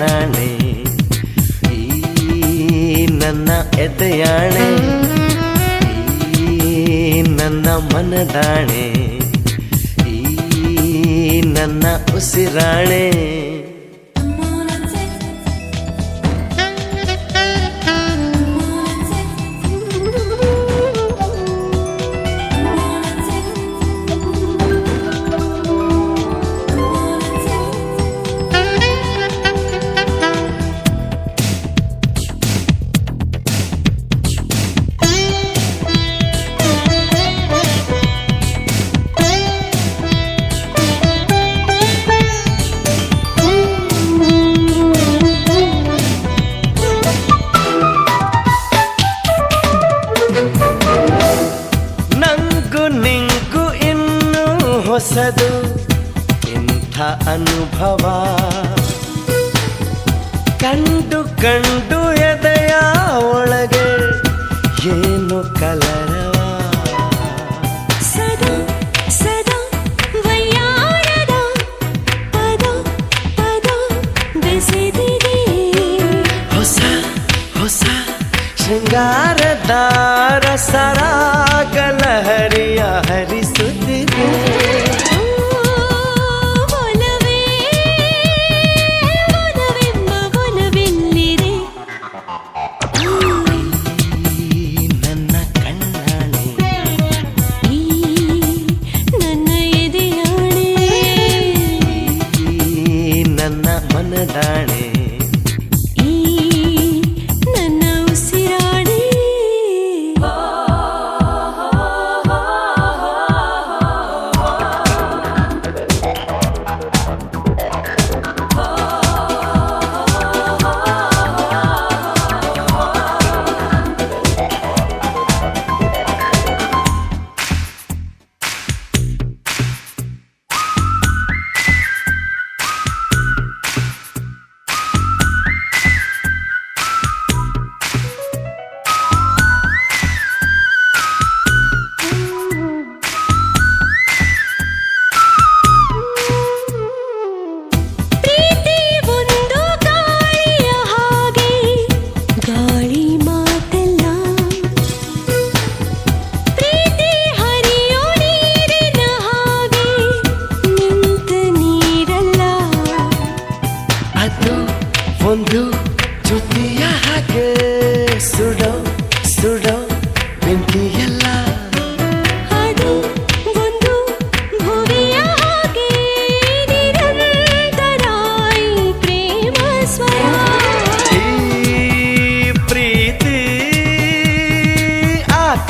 ನನ್ನಾಣೆ ಈ ನನ್ನ ಎದೆಯಾಣೆ ಈ ನನ್ನ ಮನದಾಣೆ ಈ ನನ್ನ ಉಸಿರಾಣೆ ಹೊಸದು ಇಂಥ ಅನುಭವ ಕಂಡು ಕಂಡು ಎದೆಯ ಒಳಗೆ ಏನು ಕಲರವ ಸದಾ ಸದಾ ವಯ್ಯಾರದ ಪದ ಪದ ಬೆಸೆದಿದೆ ಹೊಸ ಹೊಸ ಶೃಂಗಾರದ ರಸರಾಗಲಹರಿಯ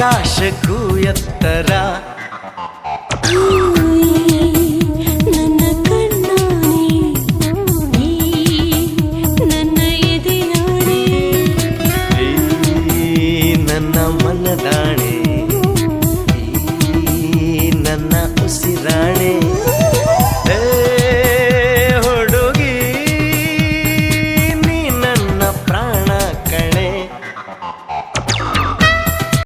ಆಕಾಶಕ್ಕೂ ಎತ್ತರ. ನನ್ನ ನನ್ನ ಎದೆಯಾಣೆ ಈ ನನ್ನ ಮನದಾಣೆ ನನ್ನ ಉಸಿರಾಣೆ.